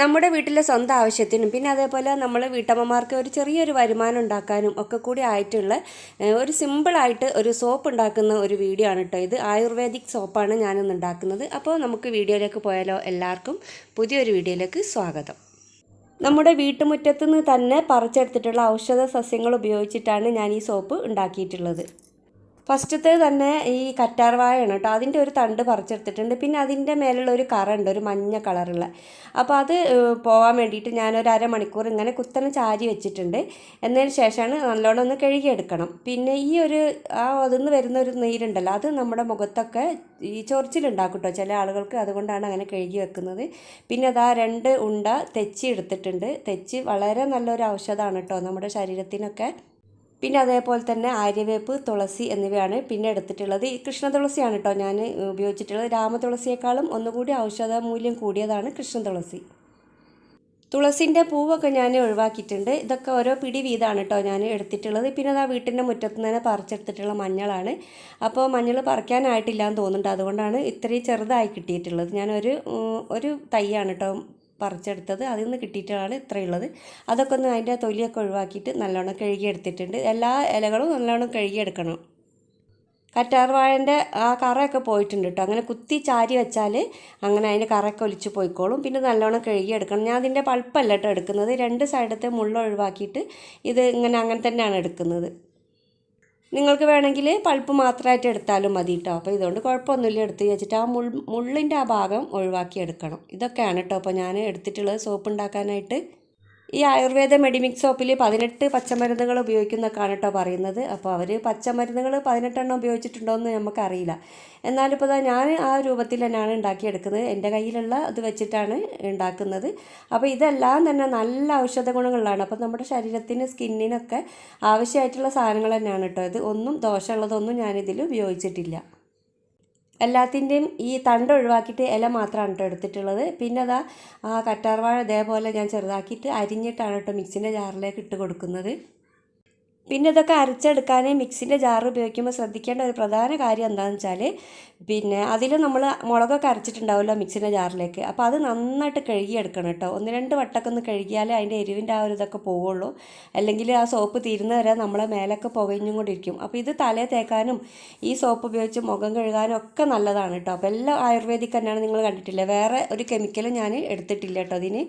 നമ്മുടെ വീട്ടിലെ സ്വന്തം ആവശ്യത്തിനും പിന്നെ അതേപോലെ നമ്മൾ വീട്ടമ്മമാർക്ക് ഒരു ചെറിയൊരു വരുമാനം ഉണ്ടാക്കാനും ഒക്കെ കൂടി ആയിട്ടുള്ള ഒരു സിമ്പിളായിട്ട് ഒരു സോപ്പ് ഉണ്ടാക്കുന്ന ഒരു വീഡിയോ ആണ് കേട്ടോ ഇത്. ആയുർവേദിക് സോപ്പാണ് ഞാനിന്ന് ഉണ്ടാക്കുന്നത്. അപ്പോൾ നമുക്ക് വീഡിയോയിലേക്ക് പോയാലോ എല്ലാവർക്കും പുതിയൊരു വീഡിയോയിലേക്ക് സ്വാഗതം. നമ്മുടെ വീട്ടുമുറ്റത്തുനിന്ന് തന്നെ പറിച്ചെടുത്തിട്ടുള്ള ഔഷധ സസ്യങ്ങൾ ഉപയോഗിച്ചിട്ടാണ് ഞാൻ ഈ സോപ്പ് ഉണ്ടാക്കിയിട്ടുള്ളത്. ഫസ്റ്റത്തെ തന്നെ ഈ കറ്റാർവാഴയാണ് കേട്ടോ. അതിന്റെ ഒരു തണ്ട് പറിച്ചെടുത്തിട്ടുണ്ട്. പിന്നെ അതിന്റെ മേലുള്ള ഒരു കറുണ്ട് ഒരു മഞ്ഞ കളറുള്ള. അപ്പോൾ അത് പോകാൻ വേണ്ടിയിട്ട് ഞാനൊരു അരമണിക്കൂർ ഇങ്ങനെ കുത്തനെ ചാരി വെച്ചിട്ടുണ്ട്. എന്നതിന് ശേഷമാണ് നല്ലോണം ഒന്ന് കഴുകിയെടുക്കണം. പിന്നെ ഈ ഒരു ആ അതിന്ന് വരുന്ന ഒരു നീരുണ്ടല്ലോ അത് നമ്മുടെ മുഖത്തൊക്കെ ഈ ചൊറിച്ചിലുണ്ടാക്കും കേട്ടോ. ചില ആളുകൾക്ക് അതുകൊണ്ടാണ് അങ്ങനെ കഴുകി വെക്കുന്നത്. പിന്നെ അതാ രണ്ട് ഉണ്ട തെച്ചി എടുത്തിട്ടുണ്ട്. തെച്ചി വളരെ നല്ലൊരു ഔഷധമാണ് കേട്ടോ നമ്മുടെ ശരീരത്തിനൊക്കെ. പിന്നെ അതേപോലെ തന്നെ ആര്യവേപ്പ് തുളസി എന്നിവയാണ് പിന്നെ എടുത്തിട്ടുള്ളത്. ഈ കൃഷ്ണ തുളസിയാണ് കേട്ടോ ഞാൻ ഉപയോഗിച്ചിട്ടുള്ളത്. രാമ തുളസിയേക്കാളും ഒന്നുകൂടി ഔഷധ മൂല്യം കൂടിയതാണ് കൃഷ്ണ തുളസി. തുളസിന്റെ പൂവൊക്കെ ഞാൻ ഒഴിവാക്കിയിട്ടുണ്ട്. ഇതൊക്കെ ഓരോ പിടി വീതമാണ് കേട്ടോ ഞാൻ എടുത്തിട്ടുള്ളത്. പിന്നെ ആ വീട്ടിന്റെ മുറ്റത്ത് തന്നെ പറിച്ചെടുത്തിട്ടുള്ള മഞ്ഞളാണ്. അപ്പോൾ മഞ്ഞൾ പറിക്കാനായിട്ടില്ല എന്ന് തോന്നുന്നുണ്ട്. അതുകൊണ്ടാണ് ഇത്രയും ചെറുതായി കിട്ടിയിട്ടുള്ളത്. ഞാനൊരു ഒരു തൈയാണ് കേട്ടോ പറിച്ചെടുത്തത് അതിൽ നിന്ന് കിട്ടിയിട്ടാണ് ഇത്രയുള്ളത് അതൊക്കെ ഒന്ന് അതിന്റെ തൊലിയൊക്കെ ഒഴിവാക്കിയിട്ട് നല്ലോണം കഴുകിയെടുത്തിട്ടുണ്ട്. എല്ലാ ഇലകളും നല്ലോണം കഴുകിയെടുക്കണം. കറ്റാർവാഴന്റെ ആ കറയൊക്കെ പോയിട്ടുണ്ട് കേട്ടോ. അങ്ങനെ കുത്തി ചാരി വെച്ചാൽ അങ്ങനെ അതിന്റെ കറയൊക്കെ ഒലിച്ച് പോയിക്കോളും. പിന്നെ നല്ലോണം കഴുകിയെടുക്കണം. ഞാൻ അതിന്റെ പൾപ്പല്ല കേട്ടോ എടുക്കുന്നത്. രണ്ട് സൈഡത്തെ മുള്ള ഒഴിവാക്കിയിട്ട് ഇത് ഇങ്ങനെ അങ്ങനെ തന്നെയാണ് എടുക്കുന്നത്. നിങ്ങൾക്ക് വേണമെങ്കിൽ പൾപ്പ് മാത്രമായിട്ട് എടുത്താലും മതി കേട്ടോ അപ്പോൾ ഇതുകൊണ്ട് കുഴപ്പമൊന്നുമില്ല. എടുത്ത് വെച്ചിട്ട് ആ മുള്ളിന്റെ ആ ഭാഗം ഒഴിവാക്കി എടുക്കണം. ഇതൊക്കെയാണ് കേട്ടോ അപ്പോൾ ഞാൻ എടുത്തിട്ടുള്ളത്. സോപ്പ് ഉണ്ടാക്കാനായിട്ട്. ഈ ആയുർവേദ മെഡിമിക്സ് സോപ്പിൽ പതിനെട്ട് പച്ചമരുന്നുകൾ ഉപയോഗിക്കുന്നൊക്കെയാണ് കേട്ടോ പറയുന്നത്. അപ്പോൾ അവർ പച്ചമരുന്നുകൾ പതിനെട്ടെണ്ണം ഉപയോഗിച്ചിട്ടുണ്ടോ എന്ന് നമുക്കറിയില്ല. എന്നാലിപ്പോൾ ഇതാ ഞാൻ ആ രൂപത്തിൽ തന്നെയാണ് ഉണ്ടാക്കിയെടുക്കുന്നത്. എന്റെ കയ്യിലുള്ള ഇത് വെച്ചിട്ടാണ് ഉണ്ടാക്കുന്നത്. അപ്പോൾ ഇതെല്ലാം തന്നെ നല്ല ഔഷധ ഗുണങ്ങളാണ് അപ്പോൾ നമ്മുടെ ശരീരത്തിന് സ്കിന്നിനൊക്കെ ആവശ്യമായിട്ടുള്ള സാധനങ്ങൾ തന്നെയാണ് കേട്ടോ ഇത്. ഒന്നും ദോഷമുള്ളതൊന്നും ഞാനിതിൽ ഉപയോഗിച്ചിട്ടില്ല. എല്ലാത്തിന്റെയും ഈ തണ്ട് ഒഴിവാക്കിയിട്ട് ഇല മാത്രമാണ് കേട്ടോ എടുത്തിട്ടുള്ളത്. പിന്നെ അതാ കറ്റാർവാഴ ഇതേപോലെ ഞാൻ ചെറുതാക്കിയിട്ട് അരിഞ്ഞിട്ടാണ് കേട്ടോ മിക്സിന്റെ ജാറിലേക്ക് ഇട്ട് കൊടുക്കുന്നത്. പിന്നെ ഇതൊക്കെ അരച്ചെടുക്കാൻ മിക്സിന്റെ ജാർ ഉപയോഗിക്കുമ്പോൾ ശ്രദ്ധിക്കേണ്ട ഒരു പ്രധാന കാര്യം എന്താണെന്ന് വെച്ചാൽ പിന്നെ അതിൽ നമ്മൾ മുളകൊക്കെ അരച്ചിട്ടുണ്ടാവുമല്ലോ മിക്സിന്റെ ജാറിലേക്ക്. അപ്പോൾ അത് നന്നായിട്ട് കഴുകിയെടുക്കണം കേട്ടോ. ഒന്ന് രണ്ട് വട്ടമൊക്കെ ഒന്ന് കഴുകിയാലേ അതിന്റെ എരിവിന്റെ ആ ഒരു ഇതൊക്കെ പോവുള്ളൂ. അല്ലെങ്കിൽ ആ സോപ്പ് തീരുന്ന വരെ നമ്മളെ മേലൊക്കെ പുകഞ്ഞും കൊണ്ടിരിക്കും അപ്പോൾ ഇത് തലേ തേക്കാനും ഈ സോപ്പ് ഉപയോഗിച്ച് മുഖം കഴുകാനും ഒക്കെ നല്ലതാണ് കേട്ടോ. അപ്പോൾ എല്ലാം ആയുർവേദിക് തന്നെയാണ് നിങ്ങൾ കണ്ടിട്ടില്ലേ? വേറെ ഒരു കെമിക്കലും ഞാൻ എടുത്തിട്ടില്ല കേട്ടോ അതിന്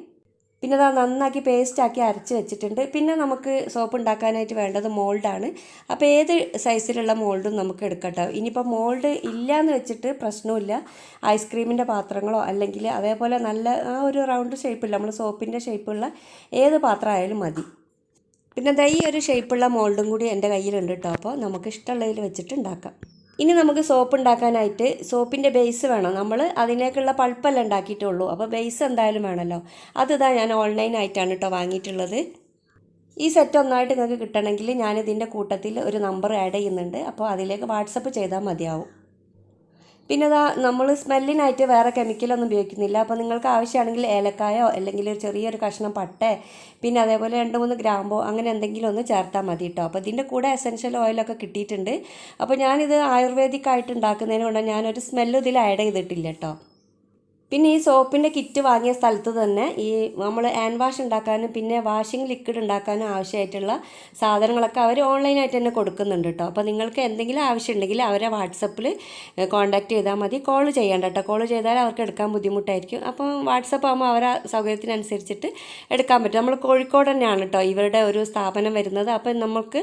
പിന്നെ അത് നന്നാക്കി പേസ്റ്റാക്കി അരച്ച് വെച്ചിട്ടുണ്ട്. പിന്നെ നമുക്ക് സോപ്പ് ഉണ്ടാക്കാനായിട്ട് വേണ്ടത് മോൾഡാണ് അപ്പോൾ ഏത് സൈസിലുള്ള മോൾഡും നമുക്ക് എടുക്കട്ടോ. ഇനിയിപ്പോൾ മോൾഡ് ഇല്ല എന്ന് വെച്ചിട്ട് പ്രശ്നമില്ല ഐസ്ക്രീമിന്റെ പാത്രങ്ങളോ അല്ലെങ്കിൽ അതേപോലെ നല്ല ആ ഒരു റൗണ്ട് ഷേപ്പില്ല നമ്മൾ സോപ്പിന്റെ ഷേപ്പുള്ള ഏത് പാത്രമായാലും മതി. പിന്നെ ദാ ഒരു ഷേപ്പുള്ള മോൾഡും കൂടി എന്റെ കയ്യിലുണ്ട് കേട്ടോ അപ്പോൾ നമുക്ക് ഇഷ്ടമുള്ളതിൽ വെച്ചിട്ട് ഉണ്ടാക്കാം. ഇനി നമുക്ക് സോപ്പ് ഉണ്ടാക്കാനായിട്ട് സോപ്പിന്റെ ബേസ് വേണം. നമ്മൾ അതിനേക്കുള്ള പൾപ്പല്ല ഉണ്ടാക്കിയിട്ടുള്ളൂ. അപ്പോൾ ബേസ് എന്തായാലും വേണമല്ലോ. അത് ഇതാ ഞാൻ ഓൺലൈനായിട്ടാണ് കേട്ടോ വാങ്ങിയിട്ടുള്ളത്. ഈ സെറ്റ് ഒന്നായിട്ട് നിങ്ങൾക്ക് കിട്ടണമെങ്കിൽ ഞാനിതിന്റെ കൂട്ടത്തിൽ ഒരു നമ്പർ ആഡ് ചെയ്യുന്നുണ്ട്. അപ്പോൾ അതിലേക്ക് വാട്സപ്പ് ചെയ്താൽ മതിയാവും. പിന്നെ അതാ നമ്മൾ സ്മെല്ലിനായിട്ട് വേറെ കെമിക്കലൊന്നും ഉപയോഗിക്കുന്നില്ല. അപ്പോൾ നിങ്ങൾക്ക് ആവശ്യമാണെങ്കിൽ ഏലക്കായോ അല്ലെങ്കിൽ ഒരു ചെറിയൊരു കഷ്ണം പട്ടേ പിന്നെ അതേപോലെ രണ്ട് മൂന്ന് ഗ്രാമ്പോ അങ്ങനെ എന്തെങ്കിലും ഒന്ന് ചേർത്താൽ മതി കേട്ടോ അപ്പോൾ ഇതിന്റെ കൂടെ എസെൻഷ്യൽ ഓയിലൊക്കെ കിട്ടിയിട്ടുണ്ട്. അപ്പോൾ ഞാനിത് ആയുർവേദിക് ആയിട്ട് ഉണ്ടാക്കുന്നതിന് കൊണ്ട് ഞാനൊരു സ്മെല്ല് ഇതിൽ ആഡ് ചെയ്തിട്ടില്ല കേട്ടോ പിന്നെ ഈ സോപ്പിന്റെ കിറ്റ് വാങ്ങിയ സ്ഥലത്ത് തന്നെ ഈ നമ്മൾ ഹാൻഡ് വാഷ് ഉണ്ടാക്കാനും പിന്നെ വാഷിംഗ് ലിക്വിഡ് ഉണ്ടാക്കാനും ആവശ്യമായിട്ടുള്ള സാധനങ്ങളൊക്കെ അവർ ഓൺലൈനായിട്ട് തന്നെ കൊടുക്കുന്നുണ്ട് കേട്ടോ. അപ്പോൾ നിങ്ങൾക്ക് എന്തെങ്കിലും ആവശ്യമുണ്ടെങ്കിൽ അവരെ വാട്സപ്പിൽ കോൺടാക്റ്റ് ചെയ്താൽ മതി. കോൾ ചെയ്യേണ്ട കേട്ടോ. കോൾ ചെയ്താൽ അവർക്ക് എടുക്കാൻ ബുദ്ധിമുട്ടായിരിക്കും. അപ്പം വാട്സപ്പ് ആകുമ്പോൾ അവരെ സൗകര്യത്തിനനുസരിച്ചിട്ട് എടുക്കാൻ പറ്റും. നമ്മൾ കോഴിക്കോട് തന്നെയാണ് കേട്ടോ ഇവരുടെ ഒരു സ്ഥാപനം വരുന്നത്. അപ്പം നമുക്ക്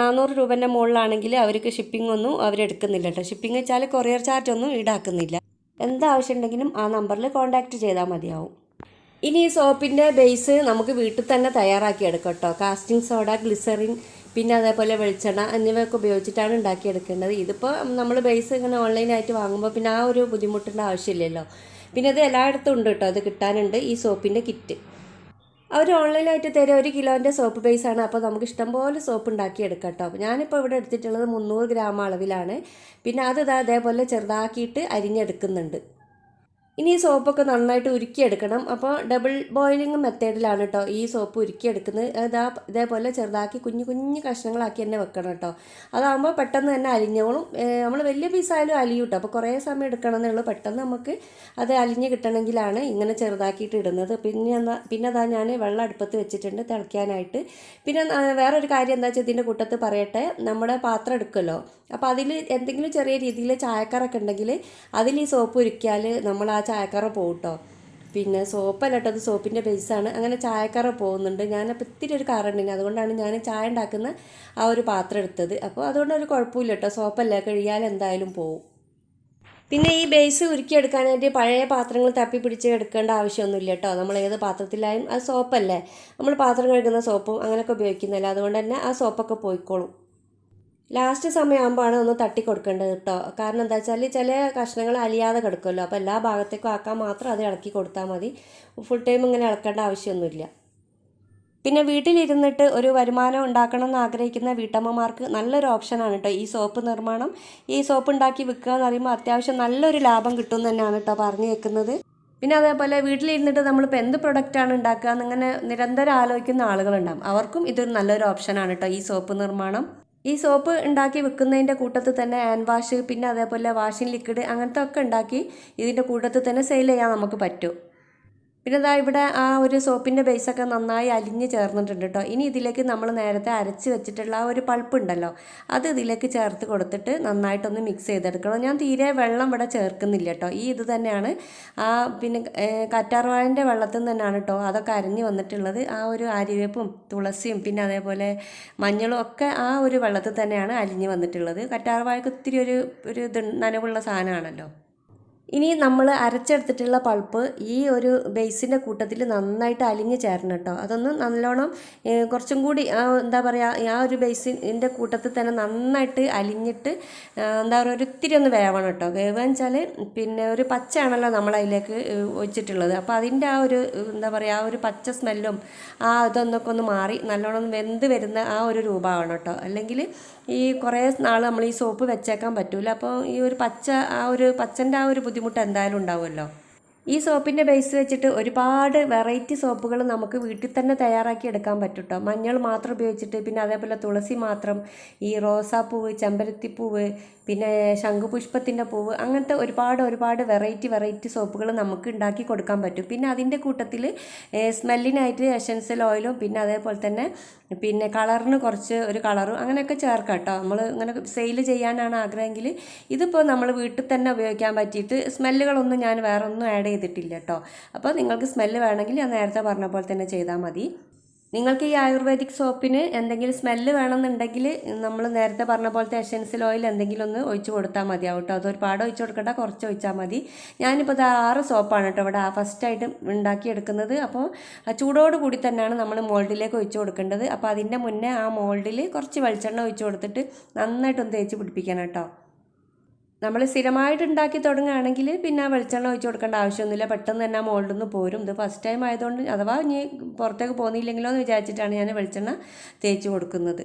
നാനൂറ് രൂപേന്റെ മുകളിലാണെങ്കിൽ അവർക്ക് ഷിപ്പിംഗ് ഒന്നും അവരെടുക്കുന്നില്ല കേട്ടോ. ഷിപ്പിംഗ് വെച്ചാൽ കൊറിയർ ചാർജ് ഒന്നും ഈടാക്കുന്നില്ല. എന്താവശ്യമുണ്ടെങ്കിലും ആ നമ്പറിൽ കോൺടാക്റ്റ് ചെയ്താൽ മതിയാവും. ഇനി ഈ സോപ്പിന്റെ ബേസ് നമുക്ക് വീട്ടിൽ തന്നെ തയ്യാറാക്കി എടുക്കാം കേട്ടോ കാസ്റ്റിംഗ് സോഡ ഗ്ലിസറിൻ പിന്നെ അതേപോലെ വെളിച്ചെണ്ണ എന്നിവയൊക്കെ ഉപയോഗിച്ചിട്ടാണ് ഉണ്ടാക്കിയെടുക്കേണ്ടത്. ഇതിപ്പോൾ നമ്മൾ ബേസ് ഇങ്ങനെ ഓൺലൈനായിട്ട് വാങ്ങുമ്പോൾ പിന്നെ ആ ഒരു ബുദ്ധിമുട്ടിന്റെ ആവശ്യമില്ലല്ലോ. പിന്നെ ഇത് എല്ലായിടത്തും ഉണ്ട് കേട്ടോ. അത് കിട്ടാനുണ്ട് ഈ സോപ്പിന്റെ കിറ്റ്. അവർ ഓൺലൈനായിട്ട് തരും ഒരു കിലോന്റെ സോപ്പ് ബേസ് ആണ്. അപ്പോൾ നമുക്ക് ഇഷ്ടംപോലെ സോപ്പ് ഉണ്ടാക്കിയെടുക്കാം കേട്ടോ ഞാനിപ്പോൾ ഇവിടെ എടുത്തിട്ടുള്ളത് മുന്നൂറ് ഗ്രാം അളവിലാണ്. പിന്നെ അത് അതേപോലെ ചെറുതാക്കിയിട്ട് അരിഞ്ഞെടുക്കുന്നുണ്ട്. ഇനി ഈ സോപ്പൊക്കെ നന്നായിട്ട് ഉരുക്കിയെടുക്കണം. അപ്പോൾ ഡബിൾ ബോയിലിംഗ് മെത്തേഡിലാണ് കേട്ടോ ഈ സോപ്പ് ഉരുക്കിയെടുക്കുന്നത്. ഇതാ ഇതേപോലെ ചെറുതാക്കി കുഞ്ഞു കുഞ്ഞു കഷ്ണങ്ങളാക്കി തന്നെ വെക്കണം കേട്ടോ അതാകുമ്പോൾ പെട്ടെന്ന് തന്നെ അലിഞ്ഞോളും. നമ്മൾ വലിയ പീസായാലും അലിയും കേട്ടോ അപ്പോൾ കുറേ സമയം എടുക്കണം എന്നുള്ളൂ പെട്ടെന്ന് നമുക്ക് അത് അലിഞ്ഞ് കിട്ടണമെങ്കിലാണ് ഇങ്ങനെ ചെറുതാക്കിയിട്ട് ഇടുന്നത്. പിന്നെ എന്താ പിന്നെ അതാ ഞാൻ വെള്ളം അടുപ്പത്ത് വെച്ചിട്ടുണ്ട് തിളയ്ക്കാനായിട്ട്. പിന്നെ വേറൊരു കാര്യം എന്താ വെച്ചാൽ ഇതിന്റെ കൂട്ടത്ത് പറയട്ടെ. നമ്മുടെ പാത്രം എടുക്കുമല്ലോ അപ്പോൾ അതിൽ എന്തെങ്കിലും ചെറിയ രീതിയിൽ ചായക്കറൊക്കെ ഉണ്ടെങ്കിൽ അതിൽ ഈ സോപ്പ് ഉരുക്കിയാൽ നമ്മൾ ആ ചായക്കറ പോകും കേട്ടോ പിന്നെ സോപ്പല്ല കേട്ടോ അത് സോപ്പിന്റെ ബേസാണ് അങ്ങനെ ചായക്കറ പോകുന്നുണ്ട്. അപ്പോൾ ഇത്തിരി ഒരു കാറുണ്ടെങ്കിൽ അതുകൊണ്ടാണ് ഞാൻ ചായ ഉണ്ടാക്കുന്ന ആ ഒരു പാത്രം എടുത്തത്. അപ്പോൾ അതുകൊണ്ട് ഒരു കുഴപ്പമില്ല കേട്ടോ സോപ്പല്ല? കഴിയാൽ എന്തായാലും പോവും. പിന്നെ ഈ ബേസ് ഉരുക്കിയെടുക്കാനായിട്ട് പഴയ പാത്രങ്ങൾ തപ്പി പിടിച്ച് എടുക്കേണ്ട ആവശ്യമൊന്നുമില്ല കേട്ടോ നമ്മൾ ഏത് പാത്രത്തിലായും അത് സോപ്പല്ലേ? നമ്മൾ പാത്രം കഴുകുന്ന സോപ്പും അങ്ങനെയൊക്കെ ഉപയോഗിക്കുന്നില്ല അതുകൊണ്ട് തന്നെ ആ സോപ്പൊക്കെ പോയിക്കോളും. ലാസ്റ്റ് സമയമാകുമ്പോഴാണ് ഒന്ന് തട്ടി കൊടുക്കേണ്ടത് കേട്ടോ. കാരണം എന്താ വെച്ചാൽ ചില കഷ്ണങ്ങൾ അലിയാതെ കിടക്കുമല്ലോ. അപ്പോൾ എല്ലാ ഭാഗത്തേക്കും ആക്കാൻ മാത്രം അത് ഇളക്കി കൊടുത്താൽ മതി. ഫുൾ ടൈം ഇങ്ങനെ ഇളക്കേണ്ട ആവശ്യമൊന്നുമില്ല. പിന്നെ വീട്ടിലിരുന്നിട്ട് ഒരു വരുമാനം ഉണ്ടാക്കണം എന്ന് ആഗ്രഹിക്കുന്ന വീട്ടമ്മമാർക്ക് നല്ലൊരു ഓപ്ഷനാണ് കേട്ടോ. ഈ സോപ്പ് നിർമ്മാണം. ഈ സോപ്പ് ഉണ്ടാക്കി വിൽക്കുക എന്ന് പറയുമ്പോൾ അത്യാവശ്യം നല്ലൊരു ലാഭം കിട്ടും തന്നെയാണ് കേട്ടോ പറഞ്ഞു വെക്കുന്നത് പിന്നെ അതേപോലെ വീട്ടിലിരുന്നിട്ട് നമ്മളിപ്പോൾ എന്ത് പ്രൊഡക്റ്റാണ് ഉണ്ടാക്കുക എന്നിങ്ങനെ നിരന്തരം ആലോചിക്കുന്ന ആളുകളുണ്ടാകും അവർക്കും ഇതൊരു നല്ലൊരു ഓപ്ഷനാണ് കേട്ടോ ഈ സോപ്പ് നിർമ്മാണം. ഈ സോപ്പ് ഉണ്ടാക്കി വിൽക്കുന്നതിന്റെ കൂട്ടത്തിൽ തന്നെ ഹാൻഡ് വാഷ് പിന്നെ അതേപോലെ വാഷിംഗ് ലിക്വിഡ് അങ്ങനത്തെ ഒക്കെ ഉണ്ടാക്കി ഇതിന്റെ കൂട്ടത്തിൽ തന്നെ സെയിൽ ചെയ്യാൻ നമുക്ക് പറ്റും. പിന്നെ ഇതാ ഇവിടെ ആ ഒരു സോപ്പിന്റെ ബേസൊക്കെ നന്നായി അലിഞ്ഞ് ചേർന്നിട്ടുണ്ട് കേട്ടോ ഇനി ഇതിലേക്ക് നമ്മൾ നേരത്തെ അരച്ച് വെച്ചിട്ടുള്ള ആ ഒരു പൾപ്പ് ഉണ്ടല്ലോ അത് ഇതിലേക്ക് ചേർത്ത് കൊടുത്തിട്ട് നന്നായിട്ടൊന്ന് മിക്സ് ചെയ്തെടുക്കണം. ഞാൻ തീരെ വെള്ളം ഇവിടെ ചേർക്കുന്നില്ല കേട്ടോ ഈ ഇത് തന്നെയാണ്. ആ പിന്നെ കറ്റാർവാഴന്റെ വെള്ളത്തിൽ നിന്ന് തന്നെയാണ് കേട്ടോ അതൊക്കെ അരിഞ്ഞ് വന്നിട്ടുള്ളത്. ആ ഒരു ആര്യവേപ്പും തുളസിയും പിന്നെ അതേപോലെ മഞ്ഞളും ഒക്കെ ആ ഒരു വെള്ളത്തിൽ തന്നെയാണ് അലിഞ്ഞ് വന്നിട്ടുള്ളത്. കറ്റാർവാഴക്ക് ഒത്തിരി ഒരു ഒരു ഇത് നനവുള്ള സാധനമാണല്ലോ. ഇനി നമ്മൾ അരച്ചെടുത്തിട്ടുള്ള പൾപ്പ് ഈ ഒരു ബേസിന്റെ കൂട്ടത്തിൽ നന്നായിട്ട് അലിഞ്ഞ് ചേരണം കേട്ടോ. അതൊന്ന് നല്ലോണം കുറച്ചും കൂടി എന്താ പറയുക ആ ഒരു ബേസിന്റെ കൂട്ടത്തിൽ തന്നെ നന്നായിട്ട് അലിഞ്ഞിട്ട് എന്താ പറയുക ഒരു ഇത്തിരി ഒന്ന് വേവണം കേട്ടോ. വേവാന്ന് വെച്ചാൽ പിന്നെ ഒരു പച്ചയാണല്ലോ നമ്മൾ അതിലേക്ക് ഒഴിച്ചിട്ടുള്ളത്. അപ്പോൾ അതിന്റെ ആ ഒരു എന്താ പറയുക ആ ഒരു പച്ച സ്മെല്ലും ആ ഇതൊന്നൊക്കെ ഒന്ന് മാറി നല്ലോണം വെന്ത് വരുന്ന ആ ഒരു രൂപമാണ് കേട്ടോ. അല്ലെങ്കിൽ ഈ കുറേ നാൾ നമ്മൾ ഈ സോപ്പ് വെച്ചേക്കാൻ പറ്റൂല. അപ്പോൾ ഈ ഒരു പച്ച ആ ഒരു പച്ചന്റെ ആ ഒരു ബുദ്ധിമുട്ട് എന്തായാലും ഉണ്ടാവുമല്ലോ. ഈ സോപ്പിന്റെ ബേസ് വെച്ചിട്ട് ഒരുപാട് വെറൈറ്റി സോപ്പുകൾ നമുക്ക് വീട്ടിൽ തന്നെ തയ്യാറാക്കി എടുക്കാൻ പറ്റും കേട്ടോ മഞ്ഞൾ മാത്രം ഉപയോഗിച്ചിട്ട് പിന്നെ അതേപോലെ തുളസി മാത്രം ഈ റോസാപ്പൂവ് ചെമ്പരത്തിപ്പൂവ് പിന്നെ ശംഖുപുഷ്പത്തിന്റെ പൂവ് അങ്ങനത്തെ ഒരുപാട് ഒരുപാട് വെറൈറ്റി വെറൈറ്റി സോപ്പുകൾ നമുക്ക് ഉണ്ടാക്കി കൊടുക്കാൻ പറ്റും. പിന്നെ അതിന്റെ കൂട്ടത്തിൽ സ്മെല്ലിനായിട്ട് എസൻഷ്യൽ ഓയിലും പിന്നെ അതേപോലെ തന്നെ പിന്നെ കളറിന് കുറച്ച് ഒരു കളറും അങ്ങനെയൊക്കെ ചേർക്കാം കേട്ടോ നമ്മൾ ഇങ്ങനെ സെയിൽ ചെയ്യാനാണ് ആഗ്രഹമെങ്കിൽ ഇതിപ്പോൾ നമ്മൾ വീട്ടിൽ തന്നെ ഉപയോഗിക്കാൻ പറ്റിയിട്ട് സ്മെല്ലുകളൊന്നും ഞാൻ വേറെ ഒന്നും ആഡ് ചെയ്തിട്ടില്ല കേട്ടോ അപ്പോൾ നിങ്ങൾക്ക് സ്മെല്ല് വേണമെങ്കിൽ ഞാൻ നേരത്തെ പറഞ്ഞ പോലെ തന്നെ ചെയ്താൽ മതി. നിങ്ങൾക്ക് ഈ ആയുർവേദിക് സോപ്പിന് എന്തെങ്കിലും സ്മെല്ല് വേണമെന്നുണ്ടെങ്കിൽ നമ്മൾ നേരത്തെ പറഞ്ഞ പോലത്തെ എസൻഷ്യൽ ഓയിൽ എന്തെങ്കിലും ഒന്ന് ഒഴിച്ച് കൊടുത്താൽ മതിയാവും കേട്ടോ അതൊരുപാട് ഒഴിച്ച് കൊടുക്കണ്ട കുറച്ച് ഒഴിച്ചാൽ മതി. ഞാനിപ്പോൾ ഇത് ആറ് സോപ്പാണ് കേട്ടോ ഇവിടെ ഫസ്റ്റായിട്ട് ഉണ്ടാക്കിയെടുക്കുന്നത് അപ്പോൾ ചൂടോട് കൂടി തന്നെയാണ് നമ്മൾ മോൾഡിലേക്ക് ഒഴിച്ച് കൊടുക്കേണ്ടത്. അപ്പോൾ അതിന്റെ മുന്നേ ആ മോൾഡിൽ കുറച്ച് വെളിച്ചെണ്ണ ഒഴിച്ച് കൊടുത്തിട്ട് നന്നായിട്ടൊന്ന് തേച്ച് പിടിപ്പിക്കണം കേട്ടോ നമ്മൾ സ്ഥിരമായിട്ട് ഉണ്ടാക്കി തുടങ്ങുകയാണെങ്കിൽ പിന്നെ വെളിച്ചെണ്ണ ഒഴിച്ച് കൊടുക്കേണ്ട ആവശ്യമൊന്നുമില്ല. പെട്ടെന്ന് തന്നെ മോൾഡിൽ നിന്ന് പോരും. ഇത് ഫസ്റ്റ് ടൈം ആയതുകൊണ്ട് അഥവാ ഇനി പുറത്തേക്ക് പോകുന്നില്ലെങ്കിലോ എന്ന് വിചാരിച്ചിട്ടാണ് ഞാൻ വെളിച്ചെണ്ണ തേച്ച് കൊടുക്കുന്നത്.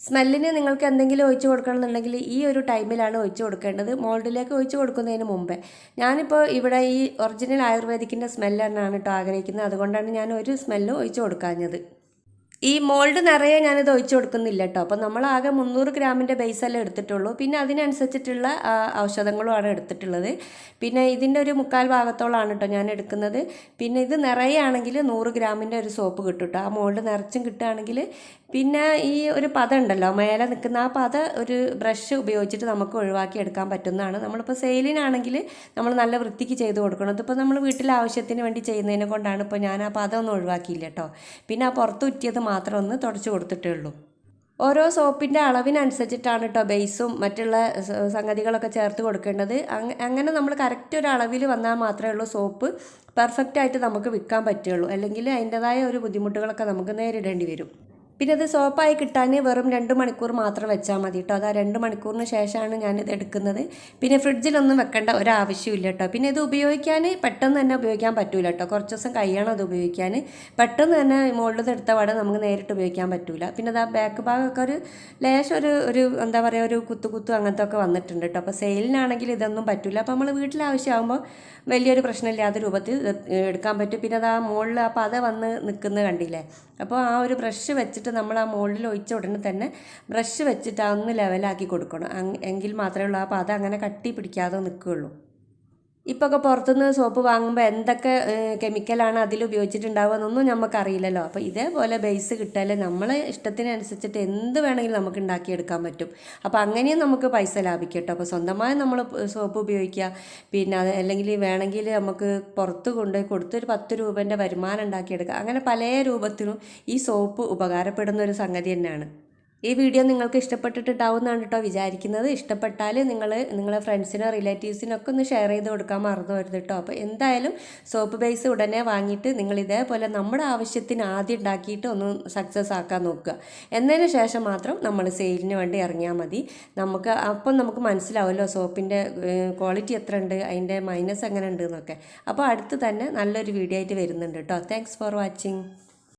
സ്മെല്ലിന് നിങ്ങൾക്ക് എന്തെങ്കിലും ഒഴിച്ച് കൊടുക്കണമെന്നുണ്ടെങ്കിൽ ഈ ഒരു ടൈമിലാണ് ഒഴിച്ച് കൊടുക്കേണ്ടത്. മോൾഡിലേക്ക് ഒഴിച്ച് കൊടുക്കുന്നതിന് മുമ്പേ. ഞാനിപ്പോൾ ഇവിടെ ഈ ഒറിജിനൽ ആയുർവേദിക്കിന്റെ സ്മെല്ല് തന്നെയാണ് കേട്ടോ ആഗ്രഹിക്കുന്നത്. അതുകൊണ്ടാണ് ഞാൻ ഒരു സ്മെല്ലും ഒഴിച്ച് കൊടുക്കാഞ്ഞത്. ഈ മോൾഡ് നിറയെ ഞാനിത് ഒഴിച്ചു കൊടുക്കുന്നില്ല കേട്ടോ അപ്പം നമ്മൾ ആകെ മുന്നൂറ് ഗ്രാമിന്റെ ബേസല്ലേ എടുത്തിട്ടുള്ളൂ. പിന്നെ അതിനനുസരിച്ചിട്ടുള്ള ഔഷധങ്ങളുമാണ് എടുത്തിട്ടുള്ളത്. പിന്നെ ഇതിന്റെ ഒരു മുക്കാൽ ഭാഗത്തോളമാണ് കേട്ടോ ഞാൻ എടുക്കുന്നത്. പിന്നെ ഇത് നിറയെ ആണെങ്കിൽ നൂറ് ഗ്രാമിന്റെ ഒരു സോപ്പ് കിട്ടും കേട്ടോ ആ മോൾഡ് നിറച്ചും കിട്ടുകയാണെങ്കിൽ പിന്നെ ഈ ഒരു പത ഉണ്ടല്ലോ മേലെ നിൽക്കുന്ന ആ പത ഒരു ബ്രഷ് ഉപയോഗിച്ചിട്ട് നമുക്ക് ഒഴിവാക്കി എടുക്കാൻ പറ്റുന്നതാണ്. നമ്മളിപ്പോൾ സെയിലിനാണെങ്കിൽ നമ്മൾ നല്ല വൃത്തിക്ക് ചെയ്ത് കൊടുക്കണം. ഇതിപ്പോൾ നമ്മൾ വീട്ടിലെ ആവശ്യത്തിന് വേണ്ടി ചെയ്യുന്നതിനെ കൊണ്ടാണ് ഇപ്പോൾ ഞാൻ ആ പത ഒന്നും ഒഴിവാക്കിയില്ല കേട്ടോ പിന്നെ ആ പുറത്ത് ഉറ്റിയത് ഒന്ന് തുടച്ചു കൊടുത്തിട്ടേ ഉള്ളൂ. ഓരോ സോപ്പിന്റെ അളവിനനുസരിച്ചിട്ടാണ് കേട്ടോ ബേസും മറ്റുള്ള സംഗതികളൊക്കെ ചേർത്ത് കൊടുക്കേണ്ടത്. അങ്ങ- അങ്ങനെ നമ്മൾ കറക്റ്റ് ഒരു അളവിൽ വന്നാൽ മാത്രമേ ഉള്ളൂ സോപ്പ് പെർഫെക്റ്റ് ആയിട്ട് നമുക്ക് വിൽക്കാൻ പറ്റുള്ളൂ അല്ലെങ്കിൽ അതിന്റെതായ ഒരു ബുദ്ധിമുട്ടുകളൊക്കെ നമുക്ക് നേരിടേണ്ടി വരും. പിന്നെ അത് സോപ്പായി കിട്ടാൻ വെറും രണ്ട് മണിക്കൂർ മാത്രം വെച്ചാൽ മതി കേട്ടോ അതാ രണ്ട് മണിക്കൂറിന് ശേഷമാണ് ഞാനിത് എടുക്കുന്നത്. പിന്നെ ഫ്രിഡ്ജിലൊന്നും വെക്കേണ്ട ഒരാവശ്യമില്ല കേട്ടോ പിന്നെ ഇത് ഉപയോഗിക്കാൻ പെട്ടെന്ന് തന്നെ ഉപയോഗിക്കാൻ പറ്റില്ല കേട്ടോ കുറച്ച് ദിവസം കഴിയണം അത് ഉപയോഗിക്കാൻ. പെട്ടെന്ന് തന്നെ മുകളിൽ എടുത്ത പാടെ നമുക്ക് നേരിട്ട് ഉപയോഗിക്കാൻ പറ്റില്ല പിന്നെ അത് ആ ബാക്ക് ഭാഗമൊക്കെ ഒരു ലേശം ഒരു ഒരു എന്താ പറയുക ഒരു കുത്തു കുത്തു അങ്ങനത്തെ ഒക്കെ വന്നിട്ടുണ്ട് കേട്ടോ അപ്പോൾ സെയിലിനാണെങ്കിൽ ഇതൊന്നും പറ്റില്ല അപ്പോൾ നമ്മൾ വീട്ടിലാവശ്യമാകുമ്പോൾ വലിയൊരു പ്രശ്നമില്ലാത്ത രൂപത്തിൽ എടുക്കാൻ പറ്റും. പിന്നെ അത് ആ മുകളിൽ ആ പത വന്ന് നിൽക്കുന്നത് കണ്ടില്ലേ? അപ്പോൾ ആ ഒരു ബ്രഷ് വെച്ചിട്ട് നമ്മൾ ആ മുകളിൽ ഒഴിച്ച ഉടനെ തന്നെ ബ്രഷ് വെച്ചിട്ട് അതൊന്ന് ലെവലാക്കി കൊടുക്കണം. എങ്കിൽ മാത്രമേ ഉള്ളൂ. ആ പാദം അങ്ങനെ കട്ടി പിടിക്കാതെ നിൽക്കുകയുള്ളൂ. ഇപ്പോൾ ഒക്കെ പുറത്തുനിന്ന് സോപ്പ് വാങ്ങുമ്പോൾ എന്തൊക്കെ കെമിക്കലാണ് അതിൽ ഉപയോഗിച്ചിട്ടുണ്ടാവുക എന്നൊന്നും നമുക്കറിയില്ലല്ലോ. അപ്പോൾ ഇതേപോലെ ബേസ് കിട്ടിയാൽ നമ്മളെ ഇഷ്ടത്തിനനുസരിച്ചിട്ട് എന്ത് വേണമെങ്കിലും നമുക്ക് ഉണ്ടാക്കിയെടുക്കാൻ പറ്റും. അപ്പോൾ അങ്ങനെയും നമുക്ക് പൈസ ലാഭിക്കട്ടോ കേട്ടോ. അപ്പോൾ സ്വന്തമായി നമ്മൾ സോപ്പ് ഉപയോഗിക്കുക. പിന്നെ അല്ലെങ്കിൽ വേണമെങ്കിൽ നമുക്ക് പുറത്ത് കൊണ്ടുപോയി കൊടുത്തൊരു പത്ത് രൂപേന്റെ വരുമാനം ഉണ്ടാക്കിയെടുക്കുക. അങ്ങനെ പല രൂപത്തിലും ഈ സോപ്പ് ഉപകാരപ്പെടുന്ന ഒരു സംഗതി തന്നെയാണ്. ഈ വീഡിയോ നിങ്ങൾക്ക് ഇഷ്ടപ്പെട്ടിട്ടുണ്ടാവുമെന്നാണ് കേട്ടോ വിചാരിക്കുന്നത്. ഇഷ്ടപ്പെട്ടാൽ നിങ്ങൾ നിങ്ങളെ ഫ്രണ്ട്സിനോ റിലേറ്റീവ്സിനൊക്കെ ഒന്ന് ഷെയർ ചെയ്ത് കൊടുക്കാൻ മറന്നു വരുത് കേട്ടോ. അപ്പോൾ എന്തായാലും സോപ്പ് ബേസ് ഉടനെ വാങ്ങിയിട്ട് നിങ്ങൾ ഇതേപോലെ നമ്മുടെ ആവശ്യത്തിന് ആദ്യം ഉണ്ടാക്കിയിട്ട് ഒന്ന് സക്സസ് ആക്കാൻ നോക്കുക. എന്നതിന് ശേഷം മാത്രം നമ്മൾ സെയിലിന് വേണ്ടി ഇറങ്ങിയാൽ മതി. നമുക്ക് അപ്പം നമുക്ക് മനസ്സിലാവുമല്ലോ സോപ്പിന്റെ ക്വാളിറ്റി എത്ര ഉണ്ട് അതിന്റെ മൈനസ് എങ്ങനെ ഉണ്ട് എന്നൊക്കെ. അപ്പോൾ അടുത്ത് തന്നെ നല്ലൊരു വീഡിയോ ആയിട്ട് വരുന്നുണ്ട് കേട്ടോ. Thanks for watching